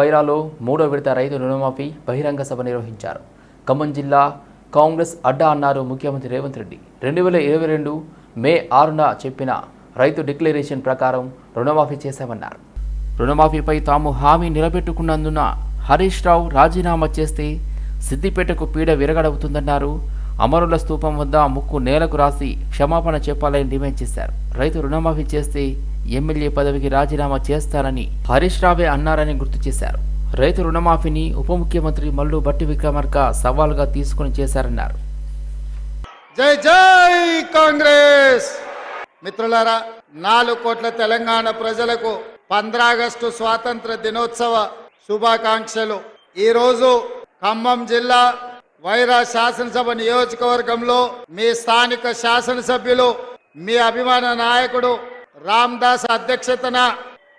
వైరాలో మూడో విడత రైతు రుణమాఫీ బహిరంగ సభ నిర్వహించారు. ఖమ్మం జిల్లా కాంగ్రెస్ అడ్డా అన్నారు ముఖ్యమంత్రి రేవంత్ రెడ్డి. రెండు వేల ఇరవై రెండు మే ఆరున చెప్పిన రైతు డిక్లరేషన్ ప్రకారం రుణమాఫీ చేశామన్నారు. రుణమాఫీపై తాము హామీ నిలబెట్టుకున్నందున హరీష్ రావు రాజీనామా చేస్తే సిద్దిపేటకు పీడ విరగడవుతుందన్నారు. అమరుల స్తూపం వద్ద ముక్కు నేలకు రాసి క్షమాపణ చెప్పాలని డిమాండ్ చేశారు. రైతు రుణమాఫీ చేస్తే ఎమ్మెల్యే పదవికి రాజీనామా చేస్తారని హరీష్ రావే అన్నారని గుర్తు చేశారు. రైతు రుణమాఫీని ఉప ముఖ్యమంత్రి మల్లు బట్టి విక్రమార్క సవాల్గా తీసుకుని చేశారన్నారు. జై జై కాంగ్రెస్! మిత్రులారా నాలుగు కోట్ల తెలంగాణ ప్రజలకు పంద్రాగస్టు స్వాతంత్ర దినోత్సవ శుభాకాంక్షలు. ఈరోజు ఖమ్మం జిల్లా వైరా శాసనసభ నియోజకవర్గంలో మీ స్థానిక శాసనసభ్యులు మీ అభిమాన నాయకుడు రామ్దాస్ అధ్యక్షతన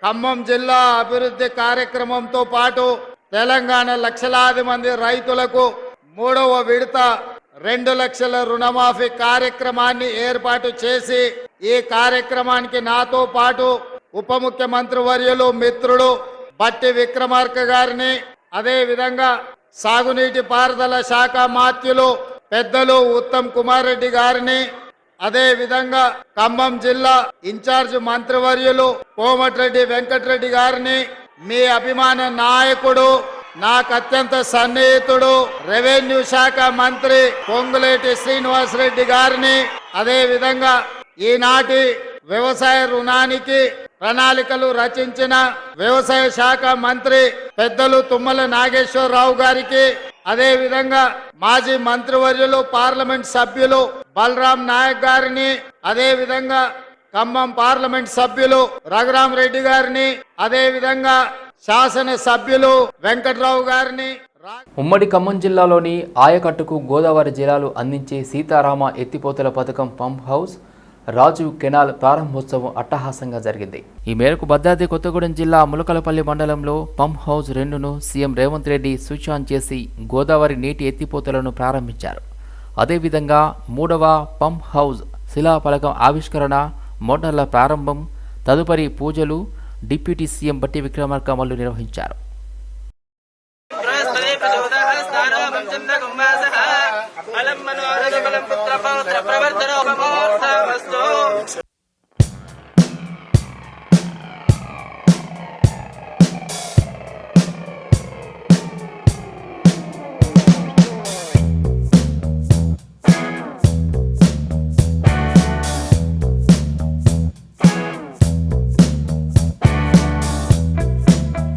ఖమ్మం జిల్లా అభివృద్ధి కార్యక్రమంతో పాటు తెలంగాణ లక్షలాది మంది రైతులకు మూడవ విడత రెండు లక్షల రుణమాఫీ కార్యక్రమాన్ని ఏర్పాటు చేసి ఈ కార్యక్రమానికి నాతో పాటు ఉప ముఖ్యమంత్రి వర్యులు మిత్రుడు బట్టి విక్రమార్క గారిని అదే విధంగా సాగునీటి పారుదల శాఖ మాత్యులు పెద్దలు ఉత్తమ్ కుమార్ రెడ్డి గారిని అదే విధంగా ఖమ్మం జిల్లా ఇన్ఛార్జ్ మంత్రివర్యులు కోమటిరెడ్డి వెంకటరెడ్డి గారిని మీ అభిమాన నాయకుడు నాకు అత్యంత సన్నిహితుడు రెవెన్యూ శాఖ మంత్రి పొంగులేటి శ్రీనివాస్ రెడ్డి గారిని అదే విధంగా ఈనాటి వ్యవసాయ రుణానికి ప్రణాళికలు రచించిన వ్యవసాయ శాఖ మంత్రి పెద్దలు తుమ్మల నాగేశ్వరరావు గారికి అదే విధంగా మాజీ మంత్రివర్యులు పార్లమెంట్ సభ్యులు బలరాం నాయక్ గారిని అదే విధంగా ఖమ్మం పార్లమెంట్ సభ్యులు రఘురాం రెడ్డి గారిని అదే విధంగా శాసన సభ్యులు వెంకట్రావు గారిని ఉమ్మడి ఖమ్మం జిల్లాలోని ఆయకట్టుకు గోదావరి జిల్లాలు అందించే సీతారామ ఎత్తిపోతల పథకం పంప్ హౌస్ రాజీవ్ కెనాల్ ప్రారంభోత్సవం అట్టహాసంగా జరిగింది. ఈ మేరకు భద్రాద్రి కొత్తగూడెం జిల్లా ములకలపల్లి మండలంలో పంప్ హౌస్ రెండును CM Revanth Reddy switch on చేసి గోదావరి నీటి ఎత్తిపోతలను ప్రారంభించారు. అదేవిధంగా మూడవ పంప్ హౌస్ శిలాఫలకం ఆవిష్కరణ మోటార్ల ప్రారంభం తదుపరి పూజలు డిప్యూటీ సీఎం బట్టి విక్రమార్కమల్లు నిర్వహించారు. ప్రవర్తన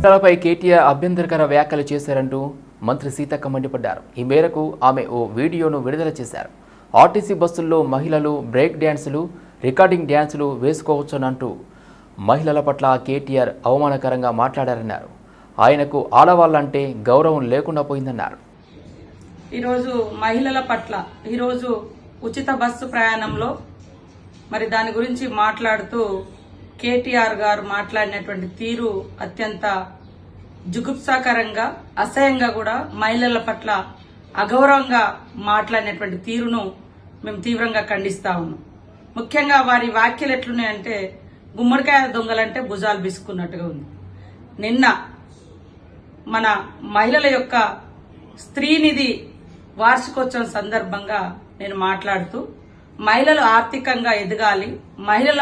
పై కేటీఆర్ అభ్యంతరకర వ్యాఖ్యలు చేశారంటూ మంత్రి సీతక్క మండిపడ్డారు. ఈ మేరకు ఆమె ఓ వీడియోను విడుదల చేశారు. ఆర్టీసీ బస్సుల్లో మహిళలు బ్రేక్ డ్యాన్సులు రికార్డింగ్ డ్యాన్సులు వేసుకోవచ్చునంటూ మహిళల పట్ల కేటీఆర్ అవమానకరంగా మాట్లాడారన్నారు. ఆయనకు ఆడవాళ్ళంటే గౌరవం లేకుండా పోయిందన్నారు. ఈరోజు మహిళల పట్ల ఈరోజు ఉచిత బస్సు ప్రయాణంలో మరి దాని గురించి మాట్లాడుతూ కేటీఆర్ గారు మాట్లాడినటువంటి తీరు అత్యంత జుగుప్సాకరంగా అసహ్యంగా కూడా మహిళల పట్ల అగౌరవంగా మాట్లాడినటువంటి తీరును మేము తీవ్రంగా ఖండిస్తా ఉన్నాం. ముఖ్యంగా వారి వ్యాఖ్యలు ఎట్లున్నాయంటే గుమ్మడికాయ దొంగలంటే భుజాలు బిసుకున్నట్టుగా ఉంది. నిన్న మన మహిళల యొక్క స్త్రీనిధి వార్షికోత్సవం సందర్భంగా నేను మాట్లాడుతూ మహిళలు ఆర్థికంగా ఎదగాలి మహిళల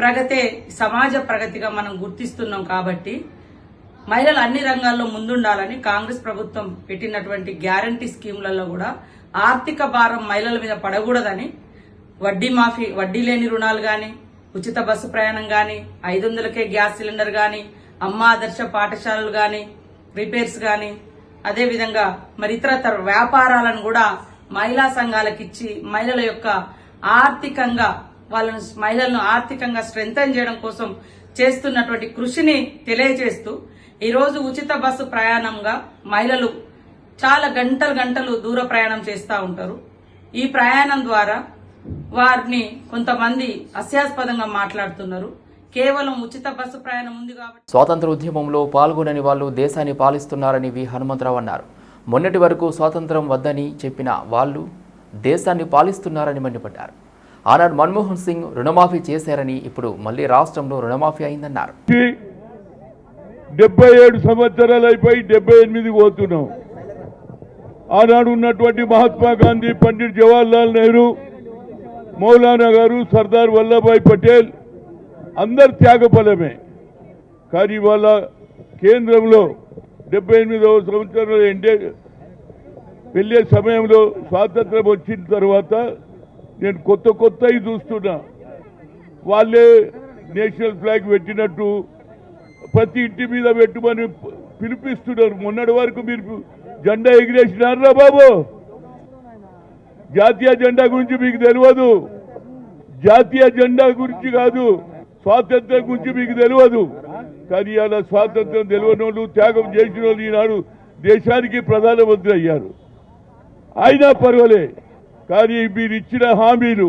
ప్రగతే సమాజ ప్రగతిగా మనం గుర్తిస్తున్నాం కాబట్టి మహిళలు అన్ని రంగాల్లో ముందుండాలని కాంగ్రెస్ ప్రభుత్వం పెట్టినటువంటి గ్యారంటీ స్కీములలో కూడా ఆర్థిక భారం మహిళల మీద పడకూడదని వడ్డీ మాఫీ వడ్డీ లేని రుణాలు గాని ఉచిత బస్సు ప్రయాణం గాని ఐదు వందలకే గ్యాస్ సిలిండర్ గాని అమ్మ ఆదర్శ పాఠశాలలు గాని రిపేర్స్ గాని అదేవిధంగా మరి ఇతరతర వ్యాపారాలను కూడా మహిళా సంఘాలకు ఇచ్చి మహిళల యొక్క ఆర్థికంగా వాళ్ళను మహిళలను ఆర్థికంగా స్ట్రెంగ్తన్ చేయడం కోసం చేస్తున్నటువంటి కృషిని తెలియజేస్తూ ఈరోజు ఉచిత బస్సు ప్రయాణంగా మహిళలు చాలా గంటలు గంటలు దూర ప్రయాణం చేస్తూ ఉంటారు. ఈ ప్రయాణం ద్వారా వారిని కొంతమంది హస్యాస్పదంగా మాట్లాడుతున్నారు. కేవలం ఉచిత బస్సు ప్రయాణం ఉంది కాబట్టి స్వాతంత్ర ఉద్యమంలో పాల్గొనని వాళ్ళు దేశాన్ని పాలిస్తున్నారని వి. హనుమంతరావు అన్నారు. మొన్నటి వరకు స్వాతంత్రం వద్దని చెప్పిన వాళ్ళు దేశాన్ని పాలిస్తున్నారని మండిపడ్డారు. ఆనాడు మన్మోహన్ సింగ్ రుణమాఫీ చేశారని ఇప్పుడు మళ్ళీ రాష్ట్రంలో రుణమాఫీ అయిందన్నారు. డెబ్బై ఏడు సంవత్సరాలు అయిపోయి డెబ్బై ఎనిమిది పోతున్నాం. ఆనాడు ఉన్నటువంటి మహాత్మా గాంధీ పండిట్ జవహర్లాల్ నెహ్రూ మౌలానా గారు సర్దార్ వల్లభాయ్ పటేల్ అందరు త్యాగఫలమే. కానీ ఇవాళ కేంద్రంలో డెబ్బై ఎనిమిదవ సంవత్సరంలో ఎండే వెళ్ళే సమయంలో స్వాతంత్రం వచ్చిన తర్వాత నేను కొత్త కొత్తవి చూస్తున్నా. వాళ్ళే నేషనల్ ఫ్లాగ్ పెట్టినట్టు ప్రతి ఇంటి మీద పెట్టుమని పిలిపిస్తున్నారు. మొన్నటి వరకు మీరు జెండా ఎగిరేసినారా బాబు? జాతీయ జెండా గురించి మీకు తెలియదు. జాతీయ జెండా గురించి కాదు స్వాతంత్రం గురించి మీకు తెలియదు. కానీ అలా స్వాతంత్రం తెలియని వాళ్ళు త్యాగం చేసిన వాళ్ళు ఈనాడు దేశానికి ప్రధానమంత్రి అయ్యారు. అయినా పర్వాలే. కానీ మీరు ఇచ్చిన హామీలు.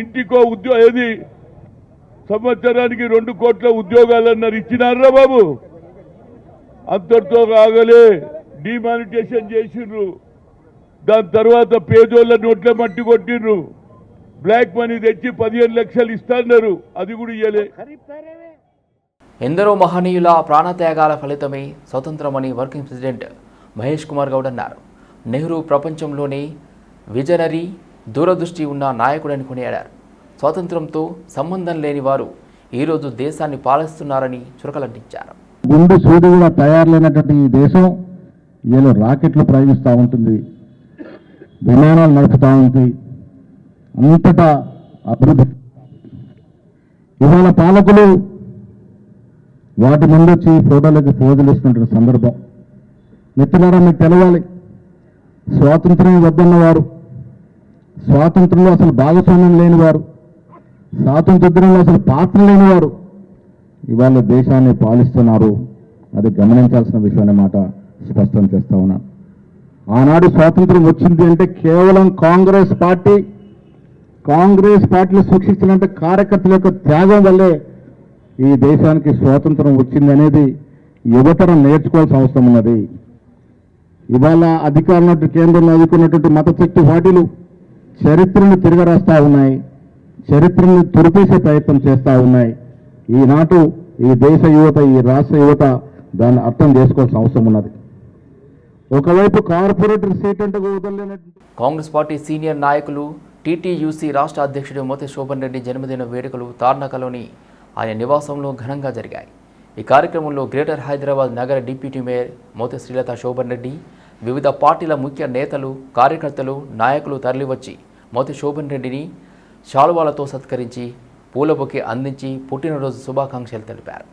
ఇంటికో ఉద్యోగ ఏది? సంవత్సరానికి రెండు కోట్ల ఉద్యోగాలు అన్నారు ఇచ్చినారా బాబు? అంతటితో కాగలే డిమానిటేషన్ చేసిండ్రు. దాని తర్వాత పేదోళ్ళ నోట్ల మట్టి కొట్టిండ్రు. బ్లాక్ మనీ తెచ్చి పదిహేను లక్షలు ఇస్తాన్నారు. అది కూడా ఇయ్యలే. ఎందరో మహనీయుల ప్రాణత్యాగాల ఫలితమే స్వతంత్రమని వర్కింగ్ ప్రెసిడెంట్ మహేష్ కుమార్ గౌడ్ అన్నారు. నెహ్రూ ప్రపంచంలోనే విజనరీ దూరదృష్టి ఉన్న నాయకుడని కొనియాడారు. స్వాతంత్రంతో సంబంధం లేని వారు ఈరోజు దేశాన్ని పాలిస్తున్నారని చురకలంటించారు. గుండు సూది కూడా తయారులేనటువంటి ఈ దేశం ఏదో రాకెట్లు ప్రయోగిస్తూ ఉంటుంది విమానాలు నడుపుతూ ఉంది అంతటా అభివృద్ధి ఇవాళ పాలకులు వాటి ముందు వచ్చి ఫోటోలకి ఫోజులు ఇస్తున్నటువంటి సందర్భం. మిత్రులారా మీకు తెలవాలి స్వాతంత్రం వద్దన్నవారు స్వాతంత్రంలో అసలు భాగస్వామ్యం లేనివారు స్వాతంత్రంలో అసలు పాత్ర లేనివారు ఇవాళ దేశాన్ని పాలిస్తున్నారు. అది గమనించాల్సిన విషయం అన్నమాట స్పష్టం చేస్తా ఉన్నాను ఆనాడు స్వాతంత్రం వచ్చింది అంటే కేవలం కాంగ్రెస్ పార్టీ కాంగ్రెస్ పార్టీలు సూక్షించినంటే కార్యకర్తల యొక్క త్యాగం వల్లే ఈ దేశానికి స్వాతంత్రం వచ్చింది అనేది యువతరం నేర్చుకోవాల్సిన అవసరం ఉన్నది. ఇవాళ అధికారంలో కేంద్రంలో అదుకున్నటువంటి మత శక్తి పార్టీలు చరిత్రను తిరగరాస్తా ఉన్నాయి. చరిత్రను తురిపేసే ప్రయత్నం చేస్తూ ఉన్నాయి. ఈనాటు ఈ దేశ యువత ఈ రాష్ట్ర యువత దాన్ని అర్థం చేసుకోవాల్సిన అవసరం ఉన్నది. ఒకవైపు కార్పొరేటర్ సీట్ అంటే కాంగ్రెస్ పార్టీ సీనియర్ నాయకులు టీటీయూసీ రాష్ట్ర అధ్యక్షుడు మోతి శోభన్ రెడ్డి జన్మదిన వేడుకలు తార్నాకలోని ఆయన నివాసంలో ఘనంగా జరిగాయి. ఈ కార్యక్రమంలో గ్రేటర్ హైదరాబాద్ నగర డిప్యూటీ మేయర్ మోతి శ్రీలత శోభన్ రెడ్డి వివిధ పార్టీల ముఖ్య నేతలు కార్యకర్తలు నాయకులు తరలివచ్చి మోతి శోభన్ రెడ్డిని శాలువాలతో సత్కరించి పూలబొకే అందించి పుట్టినరోజు శుభాకాంక్షలు తెలిపారు.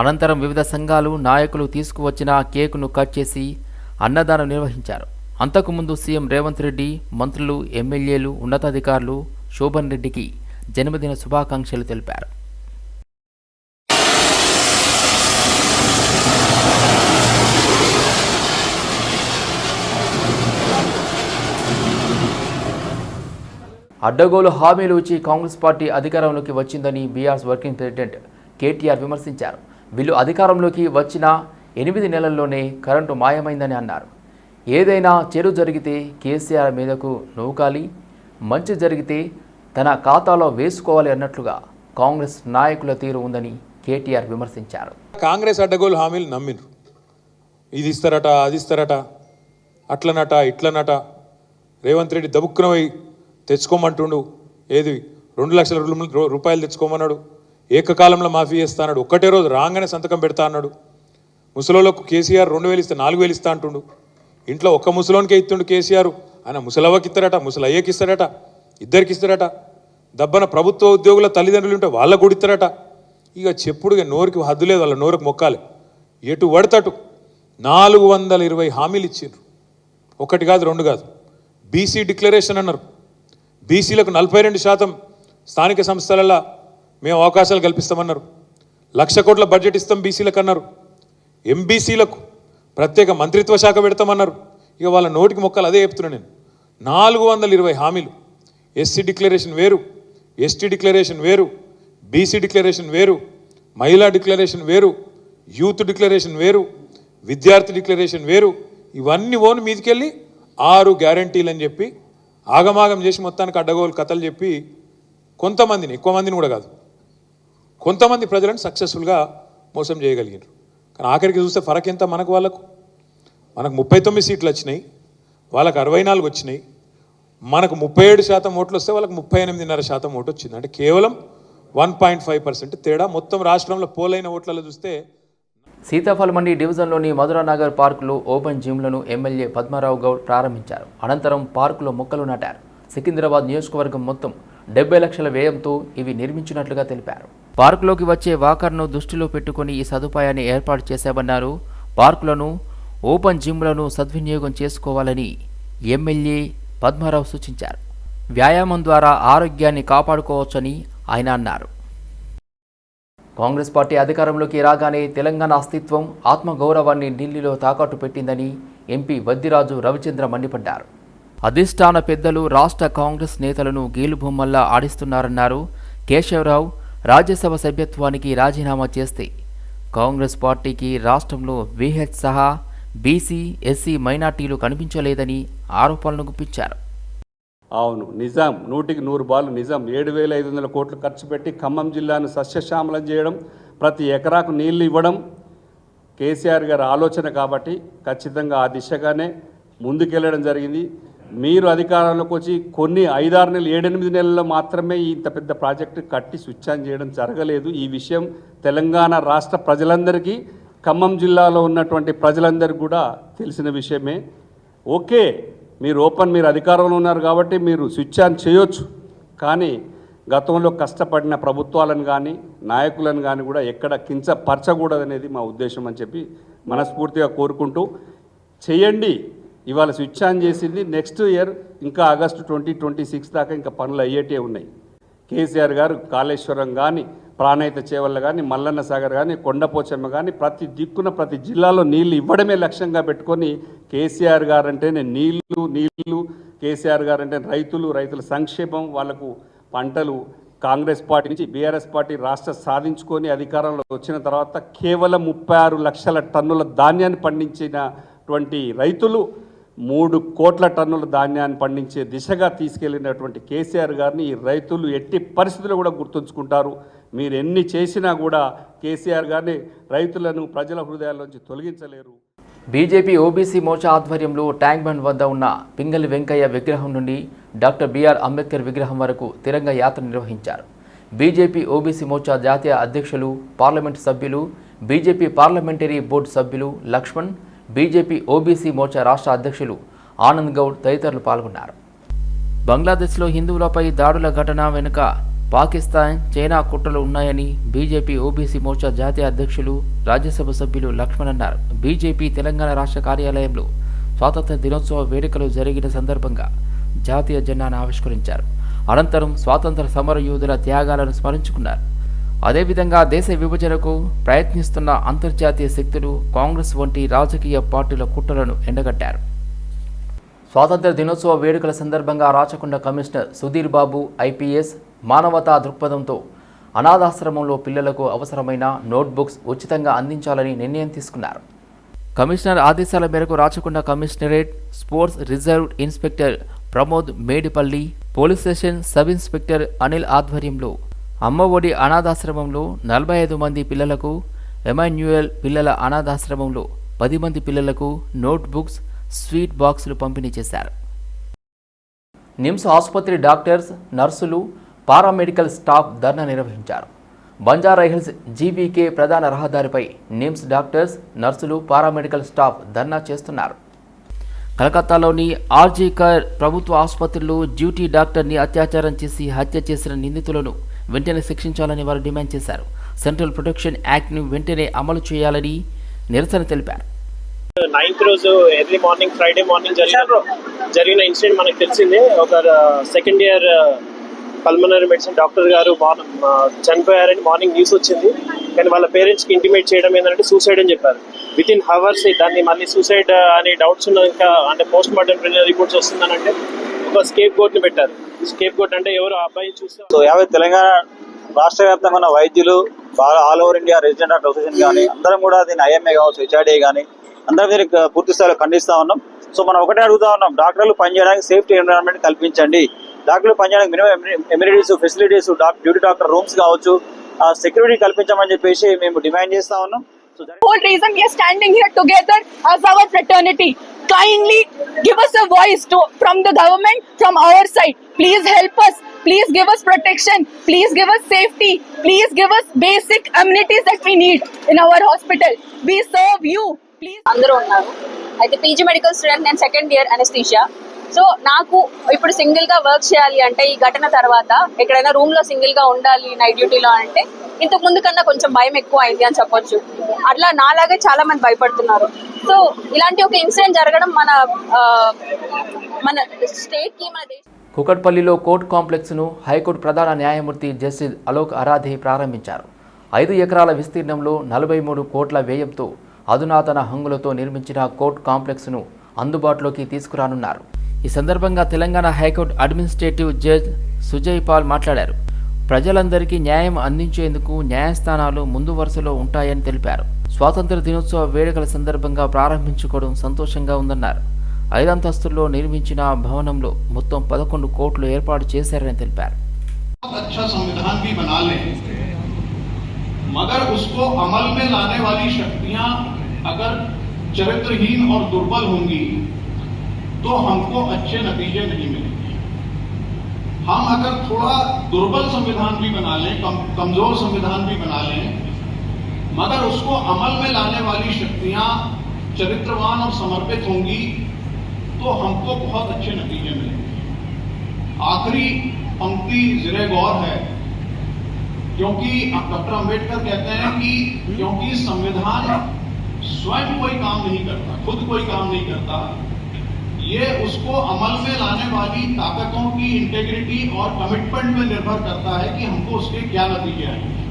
అనంతరం వివిధ సంఘాలు నాయకులు తీసుకువచ్చిన కేకును కట్ చేసి అన్నదానం నిర్వహించారు. అంతకుముందు సీఎం రేవంత్ రెడ్డి మంత్రులు ఎమ్మెల్యేలు ఉన్నతాధికారులు శోభన్ రెడ్డికి జన్మదిన శుభాకాంక్షలు తెలిపారు. అడ్డగోలు హామీలు ఇచ్చి కాంగ్రెస్ పార్టీ అధికారంలోకి వచ్చిందని బీఆర్ఎస్ వర్కింగ్ ప్రెసిడెంట్ కేటీఆర్ విమర్శించారు. వీళ్ళు అధికారంలోకి వచ్చిన ఎనిమిది నెలల్లోనే కరెంటు మాయమైందని అన్నారు. ఏదైనా చెడు జరిగితే కేసీఆర్ మీదకు నూకాలి మంచి జరిగితే తన ఖాతాలో వేసుకోవాలి అన్నట్లుగా కాంగ్రెస్ నాయకుల తీరు ఉందని కేటీఆర్ విమర్శించారు. కాంగ్రెస్ అడ్డగోలు హామీలు నమ్మిండ్రు. ఇది ఇస్తారట అది ఇస్తారట అట్లనట ఇట్లనట. రేవంత్ రెడ్డి దబుక్కున తెచ్చుకోమంటుండు. ఏది? రెండు లక్షల రూపాయలు తెచ్చుకోమన్నాడు. ఏకకాలంలో మాఫీ చేస్తా అన్నాడు. ఒక్కటే రోజు రాగానే సంతకం పెడతా అన్నాడు. ముసలోళ్ళకు కేసీఆర్ రెండు వేలు ఇస్తే నాలుగు వేలు ఇస్తా అంటుండు. ఇంట్లో ఒక్క ముసలోనికే ఇస్తుండు కేసీఆర్. ఆయన ముసలవ్వకి ఇస్తారట ముసలయ్యకి ఇస్తారట ఇద్దరికి ఇస్తారట. దబ్బన ప్రభుత్వ ఉద్యోగుల తల్లిదండ్రులు ఉంటే వాళ్ళకు కూడా ఇస్తారట. ఇక చెప్పుడు నోరుకి హద్దు లేదు వాళ్ళ నోరుకు మొక్కాలి. ఎటు పడతటు నాలుగు వందల ఇరవై హామీలు ఇచ్చిండ్రు. ఒకటి కాదు రెండు కాదు. బీసీ డిక్లరేషన్ అన్నారు. బీసీలకు నలభై రెండు శాతం స్థానిక సంస్థలలో మేము అవకాశాలు కల్పిస్తామన్నారు. లక్ష కోట్ల బడ్జెట్ ఇస్తాం బీసీలకు అన్నారు ఎంబీసీలకు ప్రత్యేక మంత్రిత్వ శాఖ పెడతామన్నారు. ఇక వాళ్ళ నోటికి మొక్కలు అదే చెప్తున్నాను నేను. నాలుగు వందల ఇరవై హామీలు. ఎస్సీ డిక్లరేషన్ వేరు ఎస్టీ డిక్లరేషన్ వేరు బీసీ డిక్లరేషన్ వేరు మహిళా డిక్లరేషన్ వేరు యూత్ డిక్లరేషన్ వేరు విద్యార్థి డిక్లరేషన్ వేరు. ఇవన్నీ ఓన్ మీదికెళ్ళి ఆరు గ్యారంటీలు అని చెప్పి ఆగమాగం చేసి మొత్తానికి అడ్డగోలు కథలు చెప్పి కొంతమందిని ఎక్కువ మందిని కూడా కాదు కొంతమంది ప్రజలను సక్సెస్ఫుల్గా మోసం చేయగలిగినారు. కానీ ఆఖరికి చూస్తే ఫరక్ ఎంత మనకు వాళ్ళకు? మనకు ముప్పై తొమ్మిది సీట్లు వచ్చినాయి వాళ్ళకి అరవై నాలుగు వచ్చినాయి. మనకు ముప్పై ఏడు శాతం ఓట్లు వస్తే వాళ్ళకి ముప్పై ఎనిమిదిన్నర శాతం ఓటు వచ్చింది. అంటే కేవలం వన్ పాయింట్ ఫైవ్ పర్సెంట్ తేడా. మొత్తం రాష్ట్రంలో పోలైన ఓట్లలో చూస్తే సీతాఫలమండి డివిజన్లోని మధురానగర్ పార్కులో ఓపెన్ జిమ్లను ఎమ్మెల్యే పద్మారావు గౌడ్ ప్రారంభించారు. అనంతరం పార్కులో మొక్కలు నాటారు. సికింద్రాబాద్ నియోజకవర్గం మొత్తం డెబ్బై లక్షల వ్యయంతో ఇవి నిర్మించినట్లుగా తెలిపారు. పార్కులోకి వచ్చే వాకర్ను దృష్టిలో పెట్టుకుని ఈ సదుపాయాన్ని ఏర్పాటు చేశామన్నారు. పార్కులను ఓపెన్ జిమ్లను సద్వినియోగం చేసుకోవాలని ఎమ్మెల్యే పద్మారావు సూచించారు. వ్యాయామం ద్వారా ఆరోగ్యాన్ని కాపాడుకోవచ్చని ఆయన అన్నారు. కాంగ్రెస్ పార్టీ అధికారంలోకి రాగానే తెలంగాణ అస్తిత్వం ఆత్మగౌరవాన్ని ఢిల్లీలో తాకట్టు పెట్టిందని ఎంపీ వద్దిరాజు రవిచంద్ర మండిపడ్డారు. అధిష్టాన పెద్దలు రాష్ట్ర కాంగ్రెస్ నేతలను గేలుబొమ్మల్లా ఆడిస్తున్నారన్నారు కేశవరావు రాజ్యసభ సభ్యత్వానికి రాజీనామా చేస్తే. కాంగ్రెస్ పార్టీకి రాష్ట్రంలో విహెచ్ సహా బీసీ ఎస్సీ మైనార్టీలు కనిపించలేదని ఆరోపణలు గుప్పించారు. అవును నిజాం. నూటికి నూరు బాలు నిజాం. ఏడు వేల ఐదు వందల కోట్లు ఖర్చు పెట్టి ఖమ్మం జిల్లాను సస్యశ్యామలం చేయడం ప్రతి ఎకరాకు నీళ్ళు ఇవ్వడం కేసీఆర్ గారి ఆలోచన కాబట్టి ఖచ్చితంగా ఆ దిశగానే ముందుకెళ్ళడం జరిగింది. మీరు అధికారంలోకి వచ్చి కొన్ని ఐదారు నెలలు ఏడెనిమిది నెలల్లో మాత్రమే ఇంత పెద్ద ప్రాజెక్టు కట్టి స్విచ్ ఆన్ చేయడం జరగలేదు. ఈ విషయం తెలంగాణ రాష్ట్ర ప్రజలందరికీ ఖమ్మం జిల్లాలో ఉన్నటువంటి ప్రజలందరికీ కూడా తెలిసిన విషయమే. ఓకే మీరు ఓపెన్ మీరు అధికారంలో ఉన్నారు కాబట్టి మీరు స్విచ్ ఆన్ చేయొచ్చు. కానీ గతంలో కష్టపడిన ప్రభుత్వాలను కానీ నాయకులను కానీ కూడా ఎక్కడ కించపరచకూడదనేది మా ఉద్దేశం అని చెప్పి మనస్ఫూర్తిగా కోరుకుంటూ చేయండి. ఇవాళ స్విచ్ ఆన్ చేసింది. నెక్స్ట్ ఇయర్ ఇంకా ఆగస్టు ట్వంటీ ట్వంటీ సిక్స్ దాకా ఇంకా పనులు అయ్యేటే ఉన్నాయి. కేసీఆర్ గారు కాళేశ్వరం కానీ ప్రాణహిత చేవల్ల కానీ మల్లన్న సాగర్ కానీ కొండపోచమ్మ కానీ ప్రతి దిక్కున ప్రతి జిల్లాలో నీళ్ళు ఇవ్వడమే లక్ష్యంగా పెట్టుకొని కేసీఆర్ గారు అంటేనే నీళ్ళు నీళ్ళు కేసీఆర్ గారు అంటే రైతులు రైతుల సంక్షేమం వాళ్ళకు పంటలు కాంగ్రెస్ పార్టీ నుంచి బీఆర్ఎస్ పార్టీ రాష్ట్ర సాధించుకొని అధికారంలో వచ్చిన తర్వాత కేవలం ముప్పై ఆరు లక్షల టన్నుల ధాన్యాన్ని పండించినటువంటి రైతులు మూడు కోట్ల టన్నుల ధాన్యాన్ని పండించే దిశగా తీసుకెళ్ళినటువంటి కేసీఆర్ గారిని ఈ రైతులు ఎట్టి పరిస్థితులు కూడా గుర్తుంచుకుంటారు. మీరు ఎన్ని చేసినా కూడా కేసీఆర్ గారిని రైతులను ప్రజల హృదయాల్లోంచి తొలగించలేరు. బీజేపీ ఓబీసీ మోర్చా ఆధ్వర్యంలో ట్యాంక్ బండ్ వద్ద ఉన్న పింగళి వెంకయ్య విగ్రహం నుండి డాక్టర్ బిఆర్ అంబేద్కర్ విగ్రహం వరకు తిరంగ యాత్ర నిర్వహించారు. బీజేపీ ఓబీసీ మోర్చా జాతీయ అధ్యక్షులు పార్లమెంటు సభ్యులు బీజేపీ పార్లమెంటరీ బోర్డు సభ్యులు లక్ష్మణ్ బీజేపీ ఓబీసీ మోర్చా రాష్ట్ర అధ్యక్షులు ఆనంద్ గౌడ్ తదితరులు పాల్గొన్నారు. బంగ్లాదేశ్లో హిందువులపై దాడుల ఘటన వెనుక పాకిస్తాన్ చైనా కుట్రలు ఉన్నాయని బీజేపీ ఓబీసీ మోర్చా జాతీయ అధ్యక్షులు రాజ్యసభ సభ్యులు లక్ష్మణ్ అన్నారు. బీజేపీ తెలంగాణ రాష్ట్ర కార్యాలయంలో స్వాతంత్ర దినోత్సవ వేడుకలు జరిగిన సందర్భంగా జాతీయ జెండాను ఆవిష్కరించారు. అనంతరం స్వాతంత్ర సమర యోధుల త్యాగాలను స్మరించుకున్నారు. అదేవిధంగా దేశ విభజనకు ప్రయత్నిస్తున్న అంతర్జాతీయ శక్తులు కాంగ్రెస్ వంటి రాజకీయ పార్టీల కుట్రలను ఎండగట్టారు. స్వాతంత్ర దినోత్సవ వేడుకల సందర్భంగా రాచకొండ కమిషనర్ సుధీర్ బాబు ఐపీఎస్ మానవతా దృక్పథంతో అనాథాశ్రమంలో పిల్లలకు అవసరమైన నోట్బుక్స్ ఉచితంగా అందించాలని నిర్ణయం తీసుకున్నారు. కమిషనర్ ఆదేశాల మేరకు Rachakonda commissionerate sports reserve inspector Pramod Medipalli police station sub inspector Anil ఆధ్వర్యంలో అమ్మఒడి అనాథాశ్రమంలో నలభై ఐదు మంది పిల్లలకు ఎమాన్యుయల్ పిల్లల అనాథాశ్రమంలో పది మంది పిల్లలకు నోట్ బుక్స్ స్వీట్ బాక్సులు పంపిణీ చేశారు. నిమ్స్ ఆసుపత్రి డాక్టర్స్ నర్సులు పారామెడికల్ స్టాఫ్ ధర్నా నిర్వహించారు. బంజారా హిల్స్ జీవీకే ప్రధాన రహదారిపై నిమ్స్ డాక్టర్స్ నర్సులు పారామెడికల్ స్టాఫ్ ధర్నా చేస్తున్నారు. కలకత్తాలోని ఆర్జీకర్ ప్రభుత్వ ఆసుపత్రిలో డ్యూటీ డాక్టర్ని అత్యాచారం చేసి హత్య చేసిన నిందితులను వెంటనే శిక్షించాలని వారు డిమాండ్ చేశారు. సెంట్రల్ ప్రొటెక్షన్ యాక్ట్ను వెంటనే అమలు చేయాలని నిరసన తెలిపారు. నైన్త్ రోజు ఎర్లీ మార్నింగ్ ఫ్రైడే మార్నింగ్ జరిగిన జరిగిన ఇన్సిడెంట్ మనకు తెలిసిందే. ఒక second year pulmonary medicine doctor గారు మార్నింగ్ చనిపోయారని మార్నింగ్ న్యూస్ వచ్చింది. కానీ వాళ్ళ పేరెంట్స్కి ఇంటిమేట్ చేయడం ఏంటంటే సూసైడ్ అని చెప్పారు. విత్ ఇన్ హవర్స్ దాన్ని మళ్ళీ సూసైడ్ అనే డౌట్స్ ఉన్న ఇంకా అంటే పోస్ట్ మార్టం రిపోర్ట్స్ వస్తుందని అంటే ఒక స్కేప్ గోట్ని పెట్టారు. స్కేప్ గోట్ అంటే ఎవరు? ఆ అబ్బాయి చూస్తే సో యావత్ తెలంగాణ రాష్ట్ర వ్యాప్తంగా ఉన్న వైద్యులు బాగా all over India resident doctor association కానీ అందరం కూడా దీన్ని ఐఎంఏ కావచ్చు హెచ్ఆర్డీ కానీ అందరం దీనికి పూర్తి స్థాయిలో ఖండిస్తూ ఉన్నాం. సో మనం ఒకటే అడుగుతా ఉన్నాం డాక్టర్లు పనిచేయడానికి సేఫ్టీ ఎన్విరాన్మెంట్ కల్పించండి. డాక్టర్లు పనిచేయడానికి minimum amenities facilities duty doctor rooms కావచ్చు సెక్యూరిటీ కల్పించమని చెప్పేసి మేము డిమాండ్ చేస్తా ఉన్నాం so whole reason we are standing here together as our fraternity. Kindly give us a voice to, from the government, from our side. Please help us. Please give us protection. Please give us safety. Please give us basic amenities that we need in our hospital. We serve you. Please. అందరూ ఉన్నారు అయితే PG medical student నేను second year anaesthesia so నాకు ఇప్పుడు సింగిల్గా work చేయాలి అంటే ఈ ఘటన తర్వాత ఎక్కడైనా రూమ్లో సింగిల్గా ఉండాలి నైట్ డ్యూటీలో అంటే ఇంతకు ముందు కన్నా కొంచెం భయం ఎక్కువ అయింది అని చెప్పొచ్చు. అట్లా నాలాగే చాలా మంది భయపడుతున్నారు. సో ఇలాంటి ఒక ఇన్సిడెంట్ జరగడం మన మన స్టేట్కి మన దేశ కుకట్పల్లిలో కోర్టు కాంప్లెక్స్ను హైకోర్టు ప్రధాన న్యాయమూర్తి జస్టిస్ అలోక్ అరాధే ప్రారంభించారు. ఐదు ఎకరాల విస్తీర్ణంలో నలభై మూడు కోట్ల వ్యయంతో అధునాతన హంగులతో నిర్మించిన కోర్టు కాంప్లెక్స్ను అందుబాటులోకి తీసుకురానున్నారు. ఈ సందర్భంగా Telangana high court administrative judge Sujay Paul మాట్లాడారు ప్రజలందరికీ న్యాయం అందించేందుకు న్యాయస్థానాలు ముందు వరుసలో ఉంటాయని తెలిపారు స్వాతంత్ర దినోత్సవ వేడుకల సందర్భంగా ప్రారంభించుకోవడం సంతోషంగా ఉందన్నారు ఐదంతస్తుల్లో నిర్మించిన భవనంలో మొత్తం పదకొండు కోట్లు ఏర్పాటు చేశారని తెలిపారు अच्छा संविधान भी बना लें मगर उसको अमल में लाने वाली शक्तियां अगर चरित्रहीन और दुर्बल होंगी तो हमको अच्छे नतीजे नहीं मिलेंगे हम अगर थोड़ा दुर्बल संविधान भी बना लें कम, कमज़ोर संविधान भी बना लें मगर उसको अमल में लाने वाली शक्तियाँ चरित्रवान और समर्पित होंगी तो हमको बहुत अच्छे नतीजे मिलेंगे। आखिरी पंक्ति जिरे गौर है क्योंकि डॉक्टर अंबेडकर कहते हैं कि क्योंकि संविधान स्वयं कोई काम नहीं करता खुद कोई काम नहीं करता ये उसको अमल में लाने वाली ताकतों की इंटेग्रिटी और कमिटमेंट में निर्भर करता है कि हमको उसके क्या नतीजे आएँगे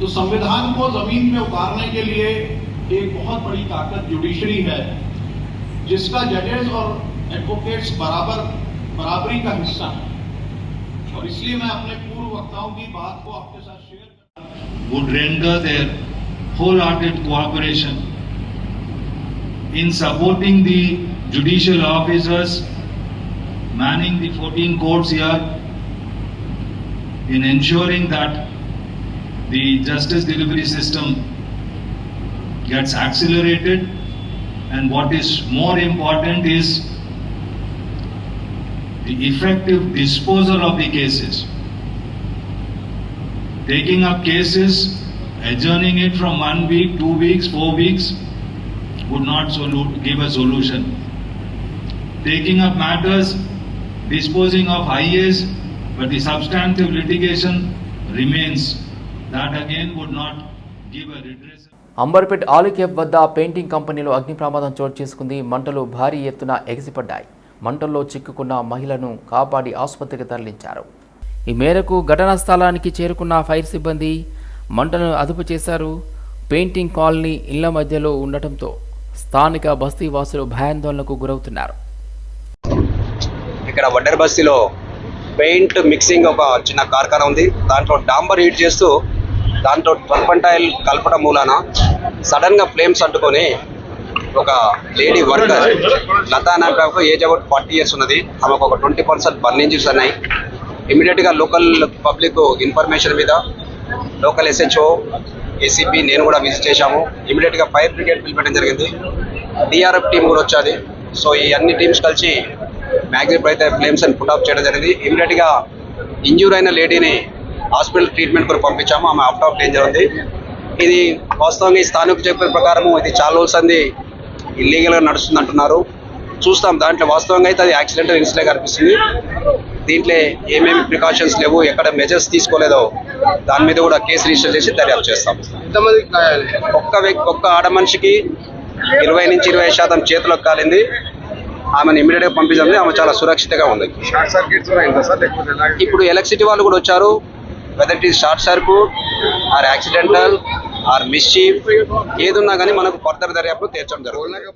तो संविधान को ज़मीन पे उतारने के लिए एक बहुत बड़ी ताकत जुडिशरी है, जिसका जजेस और एडवोकेट्स बराबर, बराबरी का हिस्सा है। और इसलिए मैं अपने पूर्व वक्ताओं की बात को आपके साथ share would render their wholehearted cooperation in supporting the judicial officers manning the 14 courts here in ensuring that the justice delivery system gets accelerated and what is more important is the effective disposal of the cases taking up cases, adjourning it from one week, two weeks, four weeks would not give a solution. Taking up matters, disposing of IAs, but the substantive litigation remains. That again would not give a redress. Amberpet ఆలికేప్ వద్ద painting కంపెనీలో అగ్ని ప్రమాదం చోటు చేసుకుంది. మంటలు భారీ ఎత్తున ఎగిసిపడ్డాయి. మంటల్లో చిక్కుకున్న మహిళను కాపాడి ఆసుపత్రికి తరలించారు. ఈ మేరకు ఘటనా స్థలానికి చేరుకున్న ఫైర్ సిబ్బంది మంటను అదుపు చేశారు. పెయింటింగ్ కాలనీ ఇళ్ళ మధ్యలో ఉండటంతో స్థానిక బస్తీవాసులు భయాందోళనకు గురవుతున్నారు. ఇక్కడ వడ్డర్ బస్తీలో పెయింట్ మిక్సింగ్ ఒక చిన్న కార్ఖానా ఉంది. దాంట్లో డాంబర్ హీట్ చేస్తూ దాంట్లో టర్పంటైల్ కలపడం మూలాన సడన్గా ఫ్లేమ్స్ అంటుకొని ఒక లేడీ వర్కర్ లతా నాకు ఏజ్ అబౌట్ ఫార్టీ ఇయర్స్ ఉన్నది. ఆమెకు ఒక ట్వంటీ పర్సెంట్ బర్న్ ఇంజరీస్ ఉన్నాయి. ఇమీడియట్గా లోకల్ పబ్లిక్ ఇన్ఫర్మేషన్ మీద లోకల్ ఎస్హెచ్ఓ ఏసీపీ నేను కూడా విజిట్ చేశాము. ఇమీడియట్గా ఫైర్ బ్రిగేడ్ పిలిపెట్టడం జరిగింది. డిఆర్ఎఫ్ టీం కూడా వచ్చాది. సో ఈ అన్ని టీమ్స్ కలిసి మ్యాక్సిమం అయితే ఫ్లేమ్స్ అని పుట్ ఆఫ్ చేయడం జరిగింది. ఇమీడియట్గా ఇంజూర్ అయిన లేడీని హాస్పిటల్ ట్రీట్మెంట్ కూడా పంపించాము. ఆమె అవుట్ ఆఫ్ డేంజర్ ఉంది. ఇది వాస్తవంగా ఈ స్థానిక చెప్పిన ప్రకారం ఇది చాలా రోజులు సంది ఇల్లీగల్గా నడుస్తుంది అంటున్నారు. చూస్తాం. దాంట్లో వాస్తవంగా అయితే అది యాక్సిడెంటల్ ఇన్సిడెంట్ కనిపిస్తుంది. దీంట్లో ఏమేమి ప్రికాషన్స్ లేవు ఎక్కడ మెజర్స్ తీసుకోలేదో దాని మీద కూడా కేసు రిజిస్టర్ చేసి దర్యాప్తు చేస్తాం. ఒక్క వ్యక్తి ఒక్క ఆడ మనిషికి ఇరవై నుంచి ఇరవై శాతం చేతులకు కాలింది. ఆమెను ఇమీడియట్గా పంపించింది ఆమె చాలా సురక్షితంగా ఉంది. ఇప్పుడు ఎలక్ట్రిసిటీ వాళ్ళు కూడా వచ్చారు. Whether it is short circuit or accidental or mischief ఏదున్నా కానీ మనకు ఫర్దర్ దర్యాప్తు తీర్చడం జరుగుతుంది.